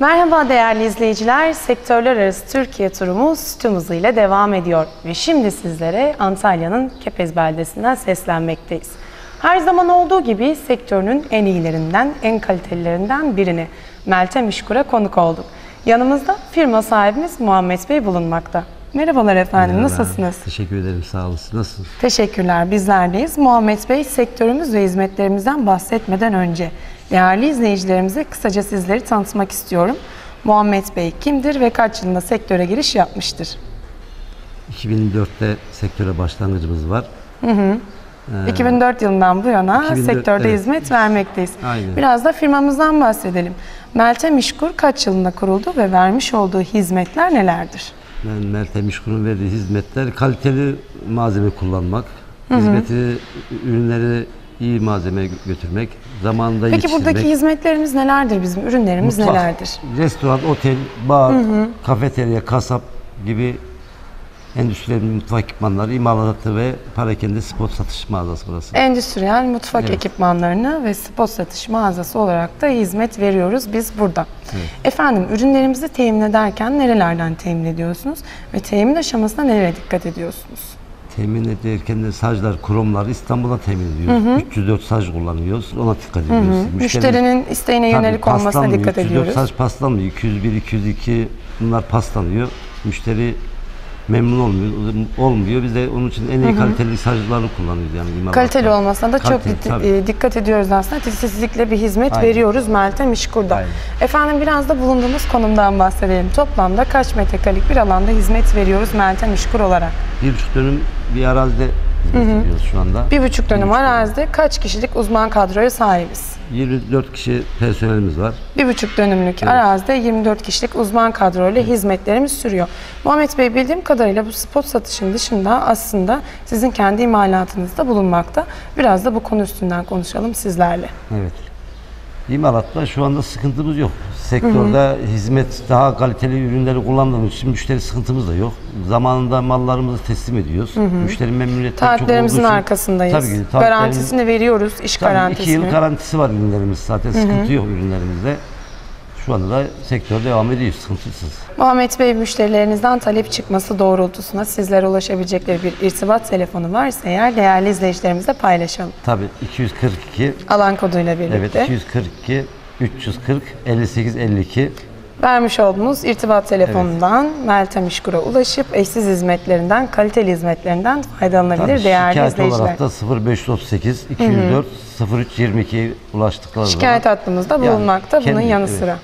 Merhaba değerli izleyiciler. Sektörler arası Türkiye turumuz tüm hızıyla devam ediyor. Ve şimdi sizlere Antalya'nın Kepez beldesinden seslenmekteyiz. Her zaman olduğu gibi sektörünün en iyilerinden, en kalitelilerinden birini Meltem İşkur'a konuk olduk. Yanımızda firma sahibimiz Muhammed Bey bulunmakta. Merhabalar efendim, Merhaba. nasılsınız? Teşekkür ederim, sağ olasın. Nasılsın? Teşekkürler, bizlerdeyiz. Muhammed Bey, sektörümüz ve hizmetlerimizden bahsetmeden önce değerli izleyicilerimize kısaca sizleri tanıtmak istiyorum. Muhammed Bey kimdir ve kaç yılında sektöre giriş yapmıştır? 2004'te sektöre başlangıcımız var. 2004 yılından bu yana 2004, sektörde evet. hizmet vermekteyiz. Aynen. Biraz da firmamızdan bahsedelim. Meltem İşkur kaç yılında kuruldu ve vermiş olduğu hizmetler nelerdir? Ben Meltem İşkur'un verdiği hizmetler kaliteli malzeme kullanmak, hizmeti, ürünleri iyi malzeme götürmek, zamanında Peki yetiştirmek. buradaki hizmetlerimiz nelerdir bizim? Ürünlerimiz mutfak, nelerdir? Restoran, otel, bar, kafeterya, kasap gibi endüstriyel mutfak ekipmanları, imalatı ve parakende spot satış mağazası burası. Endüstriyel mutfak Evet. ekipmanlarını ve spot satış mağazası olarak da hizmet veriyoruz biz burada. Efendim ürünlerimizi temin ederken nerelerden temin ediyorsunuz ve temin aşamasında nelere dikkat ediyorsunuz? Temin ederken de saclar, kromlar İstanbul'a temin ediyoruz. 304 sac kullanıyoruz. Ona dikkat ediyoruz. Müşterinin- Müşterinin isteğine yönelik olmasına dikkat 304 ediyoruz. saç paslanmıyor. 201, 202 bunlar paslanıyor. Müşteri memnun olmuyor. olmuyor. Biz de onun için en iyi kaliteli sacları kullanıyoruz yani. imalatta. Kaliteli olmasına da çok Kaliteli, dikkat- tabii. e, dikkat ediyoruz aslında. Titizlikle bir hizmet Aynen. veriyoruz Meltem İşkur'da. Aynen. Efendim biraz da bulunduğumuz konumdan bahsedelim. Toplamda kaç metrekarelik bir alanda hizmet veriyoruz Meltem İşkur olarak? Bir buçuk dönüm bir arazide hizmet ediyoruz şu anda. Bir buçuk dönüm arazide kaç kişilik uzman kadroya sahibiz? 24 kişi personelimiz var. Bir buçuk dönümlük arazide 24 kişilik uzman kadroyla hizmetlerimiz sürüyor. Muhammed Bey bildiğim kadarıyla bu spot satışın dışında aslında sizin kendi imalatınızda bulunmakta. Biraz da bu konu üstünden konuşalım sizlerle. Evet. İmalatta şu anda sıkıntımız yok. Sektörde hizmet daha kaliteli ürünleri kullandığımız için müşteri sıkıntımız da yok. Zamanında mallarımızı teslim ediyoruz. Müşteri memnuniyeti çok Taahhütlerimizin arkasındayız. Tabii ki. Garantisini veriyoruz, iş Tabii garantisini. yıl garantisi var ürünlerimiz zaten. Sıkıntı yok ürünlerimizde. Şu anda da sektör devam ediyor sıkıntısız. Muhammed Bey müşterilerinizden talep çıkması doğrultusunda sizlere ulaşabilecekleri bir irtibat telefonu varsa eğer değerli izleyicilerimize paylaşalım. Tabii 242 Alan koduyla birlikte. evet 242 340 58 52 Vermiş olduğunuz irtibat telefonundan Meltem İşkur'a ulaşıp eşsiz hizmetlerinden, kaliteli hizmetlerinden faydalanabilir Tabii değerli şikayet izleyiciler. olarak da 0538 204 0322 ulaştıkları Şikayet zaman- hattımızda Yani bulunmakta bunun kendi- yanı evet. sıra.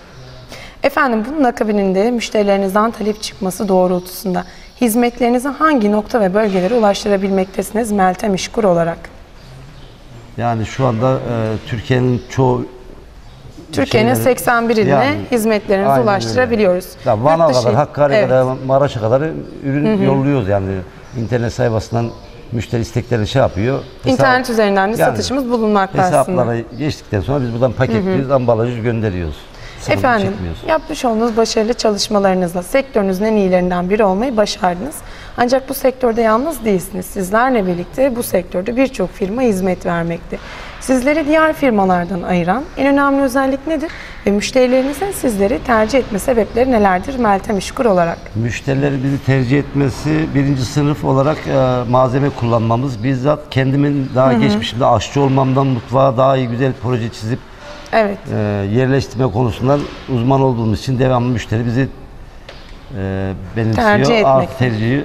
Efendim bunun akabininde müşterilerinizden talep çıkması doğrultusunda hizmetlerinizi hangi nokta ve bölgelere ulaştırabilmektesiniz Meltem İşkur olarak? Yani şu anda e, Türkiye'nin çoğu Türkiye'nin şeyleri- 81 iline Yani, hizmetlerinizi ulaştırabiliyoruz. Ya Van'a Yurt dışı- kadar, Hakkari'ye Evet. kadar, Maraş'a kadar ürün yolluyoruz yani. internet sayfasından müşteri isteklerini şey yapıyor. Hesap- İnternet üzerinden de Yani satışımız bulunmakta aslında. Hesaplara geçtikten sonra biz buradan paketliyoruz, ambalajı gönderiyoruz. Sıkıntı Efendim, yapmış olduğunuz başarılı çalışmalarınızla sektörünüzün en iyilerinden biri olmayı başardınız. Ancak bu sektörde yalnız değilsiniz. Sizlerle birlikte bu sektörde birçok firma hizmet vermekte. Sizleri diğer firmalardan ayıran en önemli özellik nedir? Ve müşterilerinizin sizleri tercih etme sebepleri nelerdir Meltem İşkur olarak? Müşterileri bizi tercih etmesi birinci sınıf olarak e, malzeme kullanmamız. Bizzat kendimin daha geçmişimde aşçı olmamdan mutfağa daha iyi güzel proje çizip Evet. e, yerleştirme konusundan uzman olduğumuz için devamlı müşteri bizi e, benimsiyor. Tercih etmek. Artı tercihi.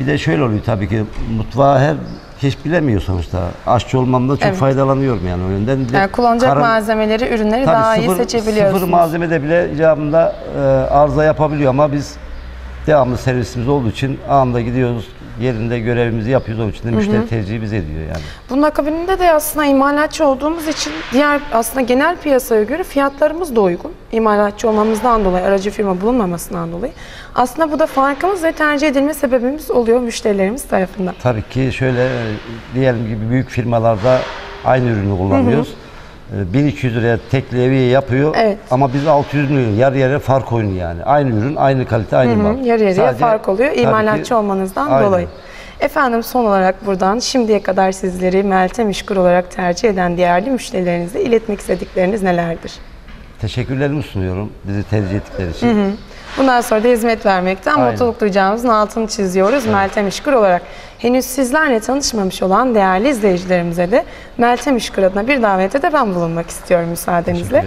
Bir de şöyle oluyor tabii ki mutfağı her kişi bilemiyor sonuçta. Aşçı olmamda çok Evet. faydalanıyorum yani de Yani kullanacak malzemeleri, ürünleri daha iyi seçebiliyorsunuz. Sıfır malzemede bile icabında e, arıza yapabiliyor ama biz devamlı servisimiz olduğu için anında gidiyoruz, yerinde görevimizi yapıyoruz. Onun için de müşteri tercihi bize ediyor yani. Bunun akabinde de aslında imalatçı olduğumuz için diğer aslında genel piyasaya göre fiyatlarımız da uygun. İmalatçı olmamızdan dolayı, aracı firma bulunmamasından dolayı. Aslında bu da farkımız ve tercih edilme sebebimiz oluyor müşterilerimiz tarafından. Tabii ki şöyle diyelim gibi büyük firmalarda aynı ürünü kullanıyoruz. E, 1200 liraya tek levye yapıyor Evet. ama biz 600 milyon yarı yarıya fark oynuyor yani. Aynı ürün, aynı kalite, aynı mal. Yarı yarıya Sadece- fark oluyor tabii imalatçı ki- olmanızdan Aynen. dolayı. Efendim son olarak buradan şimdiye kadar sizleri Meltem İşkur olarak tercih eden değerli müşterilerinize iletmek istedikleriniz nelerdir? teşekkürlerimi sunuyorum bizi tercih ettikleri için. Bundan sonra da hizmet vermekten Aynen. mutluluk duyacağımızın altını çiziyoruz Meltem İşkur olarak. Henüz sizlerle tanışmamış olan değerli izleyicilerimize de Meltem İşkur adına bir davete de ben bulunmak istiyorum müsaadenizle.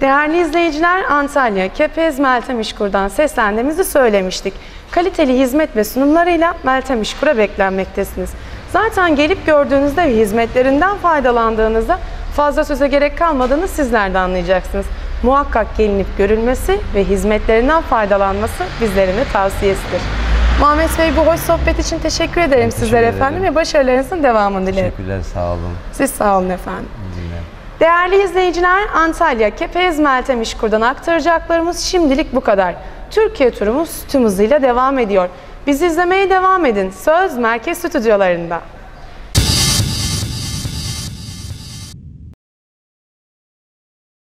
Değerli izleyiciler Antalya, Kepez, Meltem İşkur'dan seslendiğimizi söylemiştik. Kaliteli hizmet ve sunumlarıyla Meltem İşkur'a beklenmektesiniz. Zaten gelip gördüğünüzde ve hizmetlerinden faydalandığınızda fazla söze gerek kalmadığını sizler de anlayacaksınız. Muhakkak gelinip görülmesi ve hizmetlerinden faydalanması bizlerin de tavsiyesidir. Muhammed Bey bu hoş sohbet için teşekkür ederim teşekkür sizlere ederim. efendim ve başarılarınızın devamını dilerim. Teşekkürler sağ olun. Siz sağ olun efendim. Dinle. Değerli izleyiciler, Antalya Kepez Meltem İşkur'dan aktaracaklarımız şimdilik bu kadar. Türkiye turumuz tüm hızıyla devam ediyor. Bizi izlemeye devam edin. Söz Merkez Stüdyolarında.